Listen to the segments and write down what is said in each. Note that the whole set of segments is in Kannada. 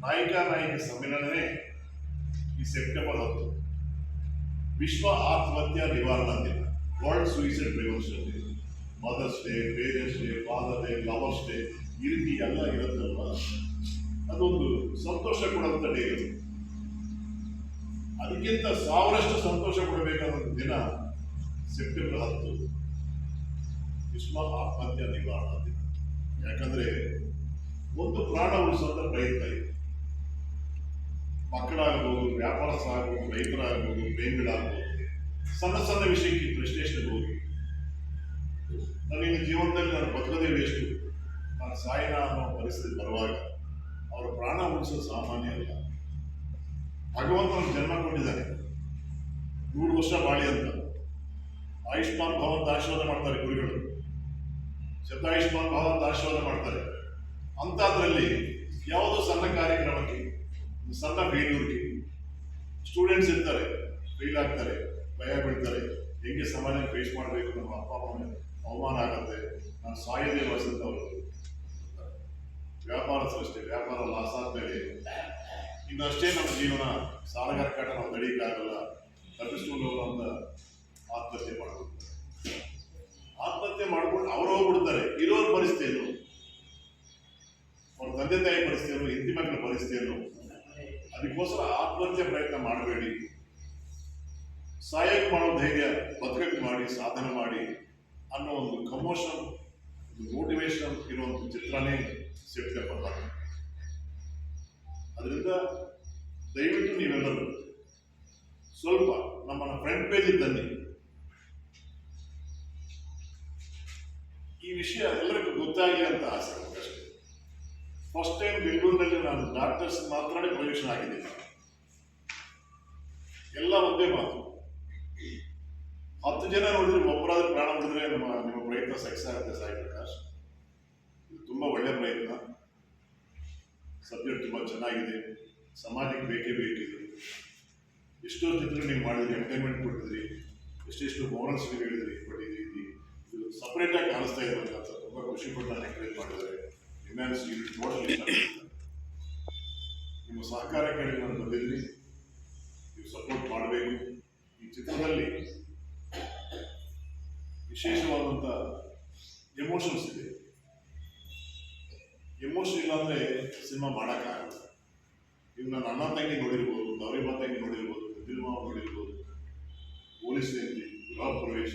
ನಾಯಕ ನಾಯಕಿ ಸಮ್ಮೇಳನವೇ ಈ ಸೆಪ್ಟೆಂಬರ್ ಹತ್ತು. ವಿಶ್ವ ಆತ್ಮಹತ್ಯಾ ನಿವಾರಣಾ ದಿನ. World suicide prevention day. Mother's day, parents day, father day, lovers day, ಈ ರೀತಿ ಎಲ್ಲ ಇರುತ್ತಲ್ವ? ಅದೊಂದು ಸಂತೋಷ ಕೊಡುವಂಥ ಡೇ ಇದು. ಅದಕ್ಕಿಂತ ಸಾವಿರಷ್ಟು ಸಂತೋಷ ಕೊಡಬೇಕಾದ ದಿನ ಸೆಪ್ಟೆಂಬರ್ ಹತ್ತು. ವಿಶ್ವ ಆತ್ಮಹತ್ಯಾ ನಿವಾರಣಾ ದಿನ. ಯಾಕಂದ್ರೆ ಒಂದು ಪ್ರಾಣ ಉಳಿಸುವಂತ ಪ್ರಯತ್ನ ಇದೆ. ಮಕ್ಕಳಾಗ್ಬೋದು ವ್ಯಾಪಾರಸ್ಥ ಆಗ್ಬೋದು ರೈತರಾಗ್ಬೋದು ಪ್ರೇಮಿಗಳಾಗ್ಬೋದು ಸಣ್ಣ ಸಣ್ಣ ವಿಷಯಕ್ಕೆ ಪ್ರೆಸ್ಟೇಷನ್ಗೆ ಹೋಗಿ ನನಗೆ ಜೀವನದಲ್ಲಿ ನಾನು ಬದುಕದೇ ವೇಸ್ಟು. ನಾನು ಸಾಯಿನ ಅನ್ನೋ ಪರಿಸ್ಥಿತಿ ಬರುವಾಗ ಅವರ ಪ್ರಾಣ ಉಳಿಸೋದು ಸಾಮಾನ್ಯ ಅಲ್ಲ. ಭಗವಂತ ಜನ್ಮ ಕೊಟ್ಟಿದ್ದಾನೆ. ನೂರು ವರ್ಷ ಬಾಳಿ ಅಂತ. ಆಯುಷ್ಮಾನ್ ಭಗವಂತ ಆಶೀರ್ವಾದ ಮಾಡ್ತಾರೆ ಗುರುಗಳು. ಶತಾಯುಷ್ಮಾನ್ ಭವ ಅಂತ ಆಶೀರ್ವಾದ ಮಾಡ್ತಾರೆ. ಅಂಥದ್ರಲ್ಲಿ ಯಾವುದೋ ಸಣ್ಣ ಕಾರ್ಯಕ್ರಮಕ್ಕೆ ಸಣ್ಣ ಬೇಲೂರಿಗೆ. ಸ್ಟೂಡೆಂಟ್ಸ್ ಇರ್ತಾರೆ ಫೇಲ್ ಆಗ್ತಾರೆ, ಭಯ ಬೀಳ್ತಾರೆ, ಹೆಂಗೆ ಸಮಾಜ ಫೇಸ್ ಮಾಡಬೇಕು ನಮ್ಮ ಅಪ್ಪ, ಅಮ್ಮ ಅವಮಾನ ಆಗುತ್ತೆ, ನಾನು ಸಾಯೋದೇ ವ್ಯಾಪಾರ ಸೃಷ್ಟಿ, ವ್ಯಾಪಾರ ಲಾಸ್ ಆದ್ಮೇಲೆ ಇನ್ನಷ್ಟೇ ನಮ್ಮ ಜೀವನ ಸಾಲಗಾರ ಕಾಟ ನಾವು ತಡೀಕಾಗಲ್ಲ ತಪ್ಪಿಸ್ಕೊಂಡು ಅಂತ ಆತ್ಮಹತ್ಯೆ ಮಾಡ್ಬೋದು. ಆತ್ಮಹತ್ಯೆ ಮಾಡ್ಕೊಂಡು ಅವ್ರು ಹೋಗ್ಬಿಡ್ತಾರೆ, ಇರೋರ ಪರಿಸ್ಥಿತಿ ಏನು ಅವ್ರ ತಂದೆ ತಾಯಿ ಪರಿಸ್ಥಿತಿಯನ್ನು ಹಿಂದಿ ಮಕ್ಕಳ ಪರಿಸ್ಥಿತಿ ಏನು ಅದಕ್ಕೋಸ್ಕರ ಆತ್ಮಹತ್ಯೆ ಪ್ರಯತ್ನ ಮಾಡಬೇಡಿ. ಸಹಾಯಕ್ಕೆ ಮಾಡೋ ಧೈರ್ಯ ಬದುಕಕ್ಕೆ ಮಾಡಿ, ಸಾಧನೆ ಮಾಡಿ ಅನ್ನೋ ಒಂದು ಕಮೋಷನ್ ಮೋಟಿವೇಶನ್ ಇರುವಂಥ ಚಿತ್ರನೇ ಹತ್ತು ಅದರಿಂದ ದಯವಿಟ್ಟು ನೀವೆಲ್ಲರೂ ಸ್ವಲ್ಪ ನಮ್ಮ ಫ್ರಂಟ್ ಪೇಜ್ ತನ್ನಿ. ಈ ವಿಷಯ ಎಲ್ಲರಿಗೂ ಗೊತ್ತಾಗಿ ಅಂತ ಆಸೆ. ಫಸ್ಟ್ ಟೈಮ್ ಬೆಂಗಳೂರಿನಲ್ಲಿ ನಾನು ಡಾಕ್ಟರ್ಸ್ ಮಾತನಾಡಿ ಪ್ರವೇಶ ಆಗಿದೆ. ಎಲ್ಲ ಒಂದೇ ಮಾತು. ಹತ್ತು ಜನ ನೋಡಿದ್ರೆ ಒಬ್ಬರಾದ್ರೂ ಪ್ರಾಣ ಉಳಿದ್ರೆ ನಮ್ಮ, ನಿಮ್ಮ ಪ್ರಯತ್ನ ಸಕ್ಸಸ್ ಆಗುತ್ತೆ ಸಾಯಿ ಪ್ರಕಾಶ್. ಇದು ತುಂಬ ಒಳ್ಳೆಯ ಪ್ರಯತ್ನ. ಸಬ್ಜೆಕ್ಟ್ ತುಂಬ ಚೆನ್ನಾಗಿದೆ. ಸಮಾಜಕ್ಕೆ ಬೇಕೇ ಬೇಕಿದೆ. ಎಷ್ಟೋ ಚಿತ್ರ ನೀವು ಮಾಡಿದ್ರಿ ಎಂಟರ್ಟೈನ್ಮೆಂಟ್ ಕೊಟ್ಟಿದ್ರಿ, ಎಷ್ಟೆಷ್ಟು ಮೋರಲ್ಸ್ ನೀವು ಹೇಳಿದ್ರಿ ಬಟ್ ಇದು ಸಪ್ರೇಟಾಗಿ ಕಾಣಿಸ್ತಾ ಇದೆ ಅಂತ ತುಂಬ ಖುಷಿ ಪಟ್ಟು ನಾನು ಎಂಕರೇಜ್ ಇದು ಟೋಟಲ್ ನಿಮ್ಮ ಸಹಕಾರ ಕೇಳಿ ನಾನು ಬಂದಿದ್ದೀನಿ ನೀವು ಸಪೋರ್ಟ್ ಮಾಡಬೇಕು. ಈ ಚಿತ್ರದಲ್ಲಿ ವಿಶೇಷವಾದಂಥ ಎಮೋಷನ್ಸ್ ಇದೆ. ಎಮೋಷನ್ ಇಲ್ಲ ಅಂದರೆ ಸಿನಿಮಾ ಮಾಡೋಕ್ಕಾಗಲ್ಲ. ನೀವು ನನ್ನ ಅಣ್ಣ ತಂಗಿ ನೋಡಿರ್ಬೋದು ದಿಲ್ಮಾ ನೋಡಿರ್ಬೋದು ಪೊಲೀಸ್ ನೀತಿ ಗೃಹ ಪ್ರವೇಶ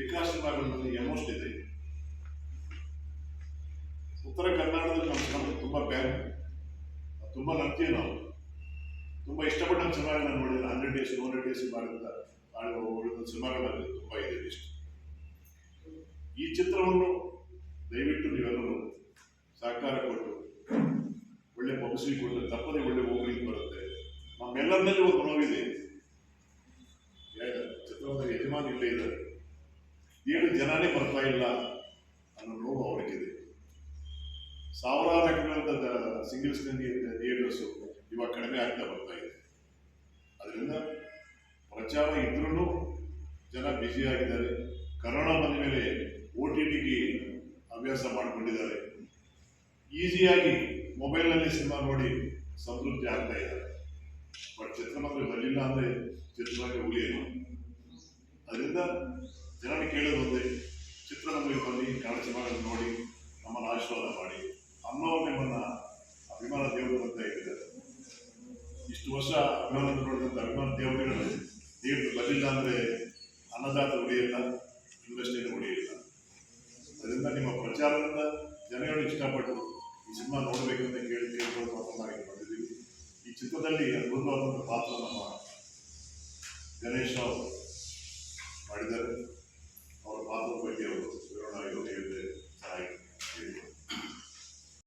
ವಿಕಾಸ್ ಸಿನಿಮಾಗಳಲ್ಲಿ ಎಮೋಷನ್ ಇದೆ ಉತ್ತರ ಕರ್ನಾಟಕದಲ್ಲಿ ನಮ್ಮ ಸಿನಿಮಾ ತುಂಬ ಬ್ಯಾನ್ ತುಂಬ ನಂಬ್ತೀವಿ ನಾವು. ತುಂಬ ಇಷ್ಟಪಟ್ಟ ಸಿನಿಮಾಗಳನ್ನ ನೋಡಿದ್ರೆ hundred days two hundred days ಮಾಡಿದ ಉಳಿದ ಸಿನಿಮಾಗಳಲ್ಲಿ ತುಂಬ ಇದೆ ಇಷ್ಟ ಈ ಚಿತ್ರವನ್ನು ದಯವಿಟ್ಟು ನೀವೆಲ್ಲರೂ ಸಹಕಾರ ಕೊಟ್ಟು ಒಳ್ಳೆ ಪಬ್ಲಿಸಿಟಿ ಕೊಟ್ಟರೆ ತಪ್ಪದೆ ಒಳ್ಳೆ ಓಪನಿಂಗ್ ಬರುತ್ತೆ. ನಮ್ಮೆಲ್ಲರಲ್ಲಿ ಒಂದು ನೋವಿದೆ. ಚಿತ್ರವನ್ನ ಯಜಮಾನ ಇಲ್ಲೇ ಇದ್ದಾರೆ. ಏಳು ಜನನೇ ಬರ್ತಾ ಇಲ್ಲ ಅನ್ನೋ ನೋವು ಅವರಿಗಿದೆ. ಸಾವಿರಾರು ಹಾಕಿರುವಂಥ ಸಿಂಗಲ್ ಸ್ಕ್ರೀನ್ ಥಿಯೇಟರ್ಸು ಇವಾಗ ಕಡಿಮೆ ಆಗ್ತಾ ಬರ್ತಾ ಇದೆ. ಅದರಿಂದ ಪ್ರಚಾರ ಇದ್ರೂ ಜನ ಆಗಿದ್ದಾರೆ. ಕರೋನಾ ಬಂದ ಮೇಲೆ ಒ ಟಿ ಟಿಗೆ ಅಭ್ಯಾಸ ಮಾಡಿಕೊಂಡಿದ್ದಾರೆ. ಈಸಿಯಾಗಿ ಮೊಬೈಲ್ನಲ್ಲಿ ಸಿನಿಮಾ ನೋಡಿ ಸಂತೃಪ್ತಿ ಆಗ್ತಾ ಇದ್ದಾರೆ ಬಟ್ ಚಿತ್ರಮಂದಿರ ಬರಲಿಲ್ಲ ಅಂದರೆ ಚಿತ್ರಮಂದಿರ ಉಳಿಯಲ್ಲ. ಅದರಿಂದ ಜನರು ಕೇಳೋದು ಒಂದೇ, ಚಿತ್ರಮಂದಿರಕ್ಕೆ ಬನ್ನಿ ಕನ್ನಡ ಸಿನಿಮಾಗಳನ್ನು ನೋಡಿ, ನಮ್ಮನ್ನು ಆಶೀರ್ವಾದ ಮಾಡಿ. ಅನ್ನೋ ನಿಮ್ಮನ್ನ ಅಭಿಮಾನ ದೇವರು ಅಂತ ಹೇಳಿದ್ದಾರೆ. ಇಷ್ಟು ವರ್ಷ ಅಭಿಮಾನ ನೋಡಿದಂಥ ಅಭಿಮಾನ ದೇವರುಗಳು ದೇವರು ಬರಲಿಲ್ಲ ಅಂದರೆ ಅನ್ನದಾತ ಉಳಿಯಲ್ಲ ಇಂಡಸ್ಟ್ರಿಯಲ್ಲಿ ಉಳಿಯಲ್ಲ. ಅದರಿಂದ ನಿಮ್ಮ ಪ್ರಚಾರದಿಂದ ಜನಗಳು ಇಷ್ಟಪಟ್ಟು ಈ ಸಿನಿಮಾ ನೋಡಬೇಕಂತ ಕೇಳಿ ಕೇಳಿಕೊಂಡು ಬಂದಿದ್ದೀವಿ. ಈ ಚಿತ್ರದಲ್ಲಿ ಅದ್ಭುತವಾದಂಥ ಪಾತ್ರ ನಮ್ಮ ಗಣೇಶ್ ರಾವ್